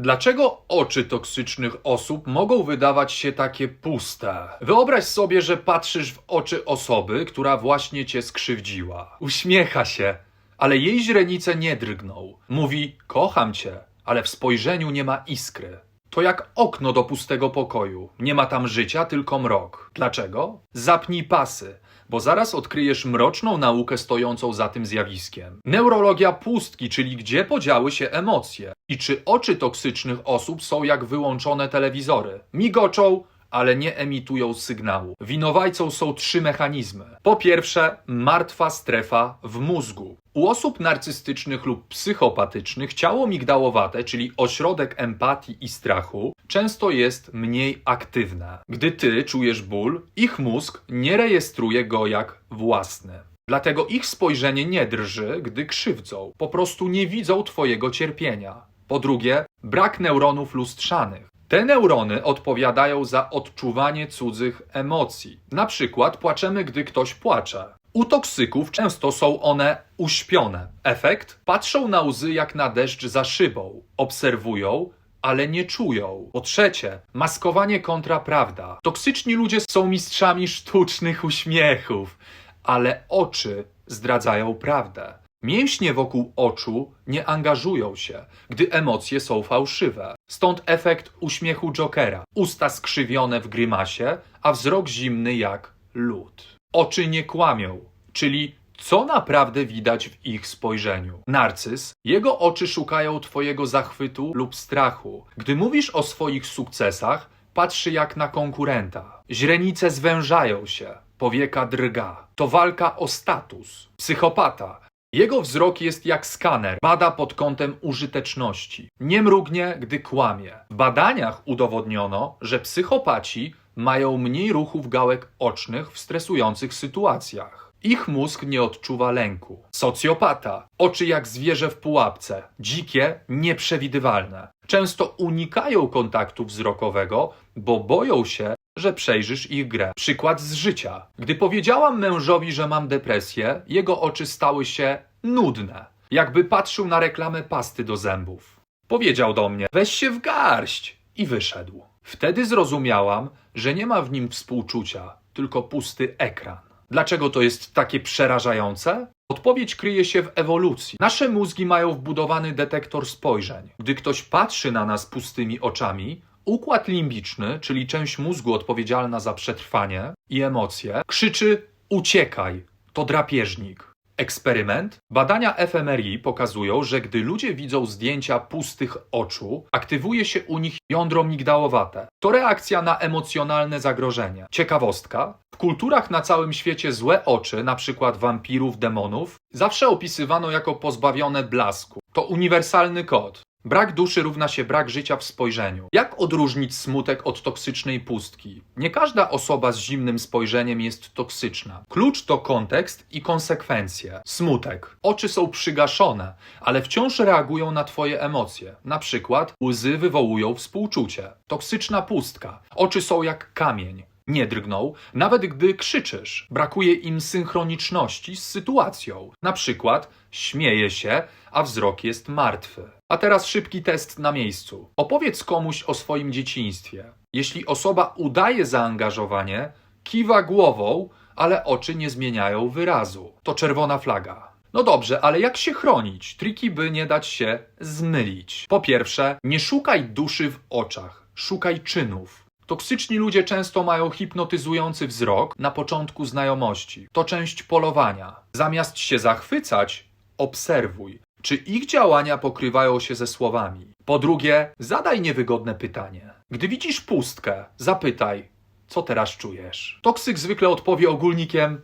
Dlaczego oczy toksycznych osób mogą wydawać się takie puste? Wyobraź sobie, że patrzysz w oczy osoby, która właśnie cię skrzywdziła. Uśmiecha się, ale jej źrenice nie drgną. Mówi: Kocham cię, ale w spojrzeniu nie ma iskry. To jak okno do pustego pokoju. Nie ma tam życia, tylko mrok. Dlaczego? Zapnij pasy, bo zaraz odkryjesz mroczną naukę stojącą za tym zjawiskiem. Neurologia pustki, czyli gdzie podziały się emocje. I czy oczy toksycznych osób są jak wyłączone telewizory. Migoczą, ale nie emitują sygnału. Winowajcą są trzy mechanizmy. Po pierwsze, martwa strefa w mózgu. U osób narcystycznych lub psychopatycznych ciało migdałowate, czyli ośrodek empatii i strachu, często jest mniej aktywne. Gdy ty czujesz ból, ich mózg nie rejestruje go jak własny. Dlatego ich spojrzenie nie drży, gdy krzywdzą. Po prostu nie widzą twojego cierpienia. Po drugie, brak neuronów lustrzanych. Te neurony odpowiadają za odczuwanie cudzych emocji. Na przykład płaczemy, gdy ktoś płacze. U toksyków często są one uśpione. Efekt? Patrzą na łzy jak na deszcz za szybą. Obserwują, ale nie czują. Po trzecie, maskowanie kontra prawda. Toksyczni ludzie są mistrzami sztucznych uśmiechów, ale oczy zdradzają prawdę. Mięśnie wokół oczu nie angażują się, gdy emocje są fałszywe. Stąd efekt uśmiechu Jokera. Usta skrzywione w grymasie, a wzrok zimny jak lód. Oczy nie kłamią, czyli co naprawdę widać w ich spojrzeniu. Narcyz, jego oczy szukają twojego zachwytu lub strachu. Gdy mówisz o swoich sukcesach, patrzy jak na konkurenta. Źrenice zwężają się, powieka drga. To walka o status. Psychopata. Jego wzrok jest jak skaner, bada pod kątem użyteczności. Nie mrugnie, gdy kłamie. W badaniach udowodniono, że psychopaci mają mniej ruchów gałek ocznych w stresujących sytuacjach. Ich mózg nie odczuwa lęku. Socjopata. Oczy jak zwierzę w pułapce. Dzikie, nieprzewidywalne. Często unikają kontaktu wzrokowego, bo boją się, że przejrzysz ich grę. Przykład z życia. Gdy powiedziałam mężowi, że mam depresję, jego oczy stały się nudne. Jakby patrzył na reklamę pasty do zębów. Powiedział do mnie: weź się w garść i wyszedł. Wtedy zrozumiałam, że nie ma w nim współczucia, tylko pusty ekran. Dlaczego to jest takie przerażające? Odpowiedź kryje się w ewolucji. Nasze mózgi mają wbudowany detektor spojrzeń. Gdy ktoś patrzy na nas pustymi oczami, układ limbiczny, czyli część mózgu odpowiedzialna za przetrwanie i emocje, krzyczy: uciekaj, to drapieżnik. Eksperyment? Badania fMRI pokazują, że gdy ludzie widzą zdjęcia pustych oczu, aktywuje się u nich jądro migdałowate. To reakcja na emocjonalne zagrożenie. Ciekawostka? W kulturach na całym świecie złe oczy, np. wampirów, demonów, zawsze opisywano jako pozbawione blasku. To uniwersalny kod. Brak duszy równa się brak życia w spojrzeniu. Jak odróżnić smutek od toksycznej pustki? Nie każda osoba z zimnym spojrzeniem jest toksyczna. Klucz to kontekst i konsekwencje. Smutek. Oczy są przygaszone, ale wciąż reagują na Twoje emocje. Na przykład łzy wywołują współczucie. Toksyczna pustka. Oczy są jak kamień. Nie drgną, nawet gdy krzyczysz. Brakuje im synchroniczności z sytuacją. Na przykład śmieje się, a wzrok jest martwy. A teraz szybki test na miejscu. Opowiedz komuś o swoim dzieciństwie. Jeśli osoba udaje zaangażowanie, kiwa głową, ale oczy nie zmieniają wyrazu. To czerwona flaga. No dobrze, ale jak się chronić? Triki, by nie dać się zmylić. Po pierwsze, nie szukaj duszy w oczach, szukaj czynów. Toksyczni ludzie często mają hipnotyzujący wzrok na początku znajomości. To część polowania. Zamiast się zachwycać, obserwuj, czy ich działania pokrywają się ze słowami. Po drugie, zadaj niewygodne pytanie. Gdy widzisz pustkę, zapytaj, co teraz czujesz? Toksyk zwykle odpowie ogólnikiem: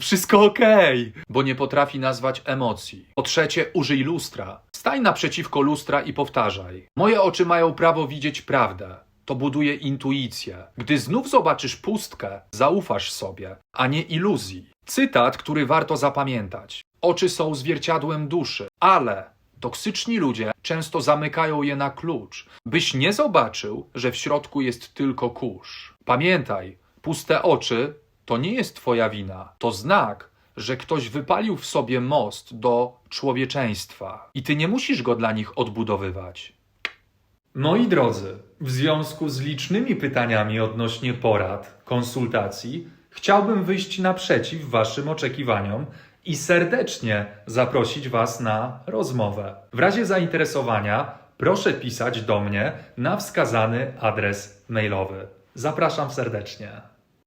Wszystko okej, bo nie potrafi nazwać emocji. Po trzecie, użyj lustra. Stań naprzeciwko lustra i powtarzaj: Moje oczy mają prawo widzieć prawdę. To buduje intuicję. Gdy znów zobaczysz pustkę, zaufasz sobie, a nie iluzji. Cytat, który warto zapamiętać. Oczy są zwierciadłem duszy, ale toksyczni ludzie często zamykają je na klucz, byś nie zobaczył, że w środku jest tylko kurz. Pamiętaj, puste oczy to nie jest twoja wina, to znak, że ktoś wypalił w sobie most do człowieczeństwa i ty nie musisz go dla nich odbudowywać. Moi drodzy, w związku z licznymi pytaniami odnośnie porad, konsultacji, chciałbym wyjść naprzeciw Waszym oczekiwaniom i serdecznie zaprosić Was na rozmowę. W razie zainteresowania proszę pisać do mnie na wskazany adres mailowy. Zapraszam serdecznie.